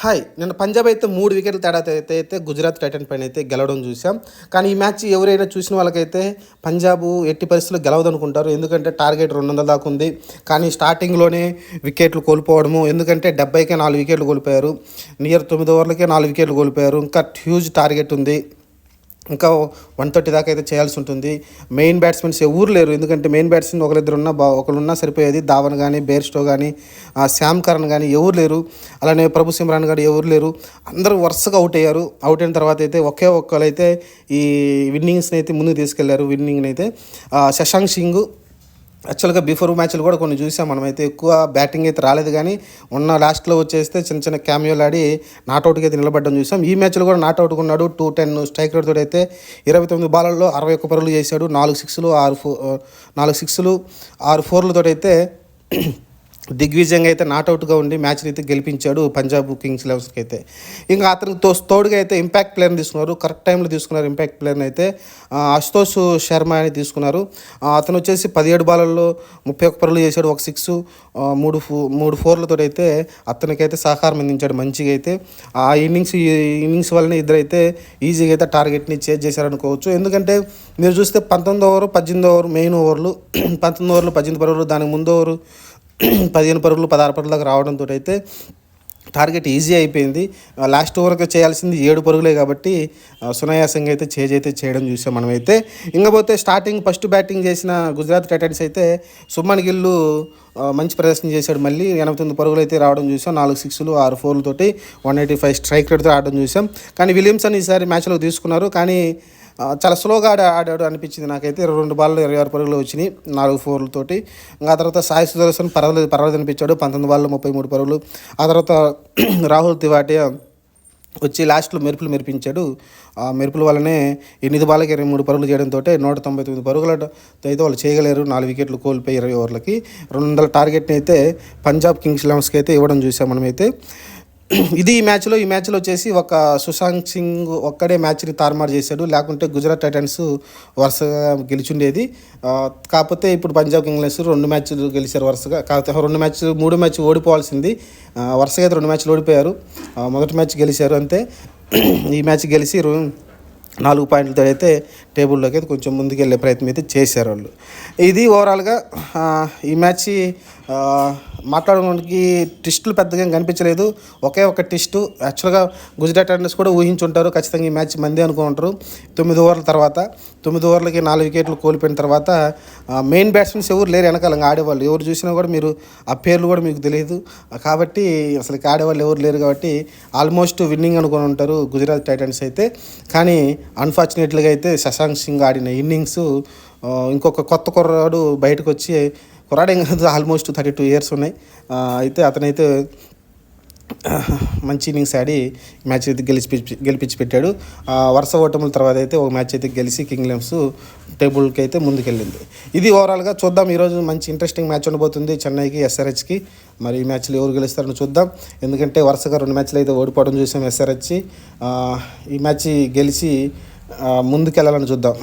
Hi నిన్న పంజాబ్ అయితే మూడు వికెట్ల తేడా అయితే అయితే గుజరాత్ టైటన్ పైన అయితే గెలవడం చూసాం కానీ ఈ మ్యాచ్ ఎవరైనా చూసిన వాళ్ళకైతే పంజాబ్ ఎట్టి పరిస్థితుల్లో గెలవదనుకుంటారు. ఎందుకంటే టార్గెట్ రెండు వందల దాకా ఉంది. కానీ స్టార్టింగ్లోనే వికెట్లు కోల్పోవడము ఎందుకంటే డెబ్బైకే నాలుగు వికెట్లు కోల్పోయారు. నియర్ తొమ్మిది ఓవర్లకే నాలుగు వికెట్లు కోల్పోయారు. ఇంకా హ్యూజ్ టార్గెట్ ఉంది. ఇంకా వన్ థర్టీ దాకా అయితే చేయాల్సి ఉంటుంది. మెయిన్ బ్యాట్స్మెన్స్ ఎవరు లేరు. ఎందుకంటే మెయిన్ బ్యాట్స్మెన్ ఒకరిద్దరు ఉన్నా బా ఒకరున్నా సరిపోయేది. ధావన్ కానీ బేర్స్టో కానీ శ్యామ్ కరణ్ కానీ ఎవరు లేరు. అలానే ప్రభు సిమ్రాన్ గారు ఎవరు లేరు. అందరూ వరుసగా అవుట్ అయ్యారు. అవుట్ అయిన తర్వాత అయితే ఒకే ఒక్కరైతే ఈ విన్నింగ్స్ని అయితే ముందుకు తీసుకెళ్ళారు. విన్నింగ్ని అయితే శశాంక్ సింగ్ యాక్చువల్గా బిఫోర్ మ్యాచ్లు కూడా కొన్ని చూసాం. మనమైతే ఎక్కువ బ్యాటింగ్ అయితే రాలేదు కానీ ఉన్న లాస్ట్లో వచ్చేస్తే చిన్న చిన్న క్యామియోలు ఆడి నాట్అవుట్కి అయితే నిలబడ్డం చూసాం. ఈ మ్యాచ్లో కూడా నాట్అవుట్ ఉన్నాడు. టూ టెన్ స్ట్రైక్ రేట్ అయితే ఇరవై తొమ్మిది బాలల్లో అరవై ఒక్క పరుగులు చేశాడు. నాలుగు సిక్స్లు ఆరు ఫో నాలుగు సిక్స్లు ఆరు ఫోర్లతో అయితే దిగ్విజయంగా అయితే నాట్అవుట్గా ఉండి మ్యాచ్ని అయితే గెలిపించాడు పంజాబ్ కింగ్స్ లెవెన్స్కి అయితే. ఇంకా అతనికి తో తోడుగా అయితే ఇంపాక్ట్ ప్లేయర్ తీసుకున్నారు. కరెక్ట్ టైంలో తీసుకున్నారు ఇంపాక్ట్ ప్లేయర్ని అయితే. అశుతోష్ శర్మ అని తీసుకున్నారు. అతను వచ్చేసి పదిహేడు బాలల్లో ముప్పై ఒక్క పరులు చేశాడు ఒక సిక్స్ మూడు ఫో మూడు ఫోర్లతో అయితే అతనికైతే సహకారం అందించాడు మంచిగా అయితే. ఆ ఇన్నింగ్స్ ఈ ఇన్నింగ్స్ వల్లనే ఇద్దరైతే ఈజీగా అయితే టార్గెట్ని చేజ్ చేశారనుకోవచ్చు ఎందుకంటే మీరు చూస్తే పంతొమ్మిది ఓవర్ పద్దెనిమిది ఓవర్ మెయిన్ ఓవర్లు పంతొమ్మిది ఓవర్లు పద్దెనిమిది పరువులు దానికి ముందు ఓవరు పదిహేను పరుగులు పదహారు పరుగులకు రావడంతో అయితే టార్గెట్ ఈజీ అయిపోయింది. లాస్ట్ ఓవర్కి చేయాల్సింది ఏడు పరుగులే కాబట్టి సునాయాసంగా అయితే చేజ్ అయితే చేయడం చూసాం మనమైతే. ఇంకపోతే స్టార్టింగ్ ఫస్ట్ బ్యాటింగ్ చేసిన గుజరాత్ టైటన్స్ అయితే సుమన్ గిల్లు మంచి ప్రదర్శన చేశాడు మళ్ళీ. ఎనభై తొమ్మిది పరుగులు అయితే రావడం చూసాం. నాలుగు సిక్స్లు ఆరు ఫోర్లతోటి వన్ ఎయిటీ ఫైవ్ స్ట్రైక్ రేట్తో ఆడడం చూసాం. కానీ విలియమ్సన్ ఈసారి మ్యాచ్లో తీసుకున్నారు. కానీ చాలా స్లోగా ఆడా ఆడాడు అనిపించింది నాకైతే. ఇరవై రెండు బాల్లో ఇరవై ఆరు పరుగులు వచ్చినాయి నాలుగు ఫోర్లతోటి ఇంకా ఆ తర్వాత సాయి సుదర్శన్ పర్వాలేదు పర్వాలేదు అనిపించాడు. పంతొమ్మిది బాల్లో ముప్పై మూడు పరుగులు. ఆ తర్వాత రాహుల్ తివాటియా వచ్చి లాస్ట్లో మెరుపులు మెరిపించాడు. ఆ మెరుపుల వల్లనే ఎనిమిది బాళ్ళకి ఇరవై మూడు పరుగులు చేయడంతో నూట తొంభై తొమ్మిది పరుగులతో అయితే వాళ్ళు చేయగలేరు. నాలుగు వికెట్లు కోల్పోయి ఇరవై ఓవర్లకి. రెండు వందల టార్గెట్ని అయితే పంజాబ్ కింగ్స్ లెవెన్స్కి అయితే ఇవ్వడం చూసాం మనమైతే. ఇది ఈ మ్యాచ్లో ఈ మ్యాచ్లో వచ్చేసి ఒక సుశాంత్ సింగ్ ఒక్కడే మ్యాచ్ని తారుమారు చేశాడు. లేకుంటే గుజరాత్ టైటన్స్ వరుసగా గెలిచుండేది. కాకపోతే ఇప్పుడు పంజాబ్ కింగ్స్ రెండు మ్యాచ్లు గెలిచారు వరుసగా. కాకపోతే రెండు మ్యాచ్ మూడు మ్యాచ్ ఓడిపోవాల్సింది. వరుసగా అయితే రెండు మ్యాచ్లు ఓడిపోయారు. మొదటి మ్యాచ్ గెలిచారు అంతే. ఈ మ్యాచ్ గెలిచి నాలుగు పాయింట్లతో అయితే టేబుల్లోకి అయితే కొంచెం ముందుకెళ్ళే ప్రయత్నం అయితే చేశారు వాళ్ళు. ఇది ఓవరాల్గా ఈ మ్యాచ్ మాట్లాడడానికి టెస్టులు పెద్దగా కనిపించలేదు. ఒకే ఒక టిస్టు యాక్చువల్గా గుజరాత్ టైటన్స్ కూడా ఊహించుంటారు ఖచ్చితంగా ఈ మ్యాచ్ మందే అనుకుంటారు తొమ్మిది ఓవర్ల తర్వాత తొమ్మిది ఓవర్లకి నాలుగు వికెట్లు కోల్పోయిన తర్వాత మెయిన్ బ్యాట్స్మెన్స్ ఎవరు లేరు వెనకాల ఇంకా ఆడేవాళ్ళు. ఎవరు చూసినా కూడా మీరు ఆ పేర్లు కూడా మీకు తెలియదు. కాబట్టి అసలు ఆడేవాళ్ళు ఎవరు లేరు కాబట్టి ఆల్మోస్ట్ విన్నింగ్ అనుకుని ఉంటారు గుజరాత్ టైటన్స్ అయితే. కానీ అన్ఫార్చునేట్లీగా అయితే శశాంక్ సింగ్ ఆడిన ఇన్నింగ్స్ ఇంకొక కొత్త కుర్రాడు బయటకు వచ్చి కుర్రాడు ఏం కాదు ఆల్మోస్ట్ థర్టీ టూ ఇయర్స్ ఉన్నాయి అయితే అతనైతే మంచి ఇన్నింగ్స్ ఆడి మ్యాచ్ అయితే గెలిచి గెలిపించి పెట్టాడు. వరుస ఓటముల తర్వాత అయితే ఒక మ్యాచ్ అయితే గెలిచి కింగ్ లెమ్స్ టేబుల్కి అయితే ముందుకెళ్ళింది. ఇది ఓవరాల్గా చూద్దాం. ఈరోజు మంచి ఇంట్రెస్టింగ్ మ్యాచ్ ఉండబోతుంది చెన్నైకి ఎస్ఆర్హెచ్కి. మరి ఈ మ్యాచ్లు ఎవరు గెలుస్తారని చూద్దాం. ఎందుకంటే వరుసగా రెండు మ్యాచ్లు అయితే ఓడిపోవడం చూసాం ఎస్ఆర్హెచ్ ఈ మ్యాచ్ గెలిచి ముందుకెళ్ళాలని చూద్దాం.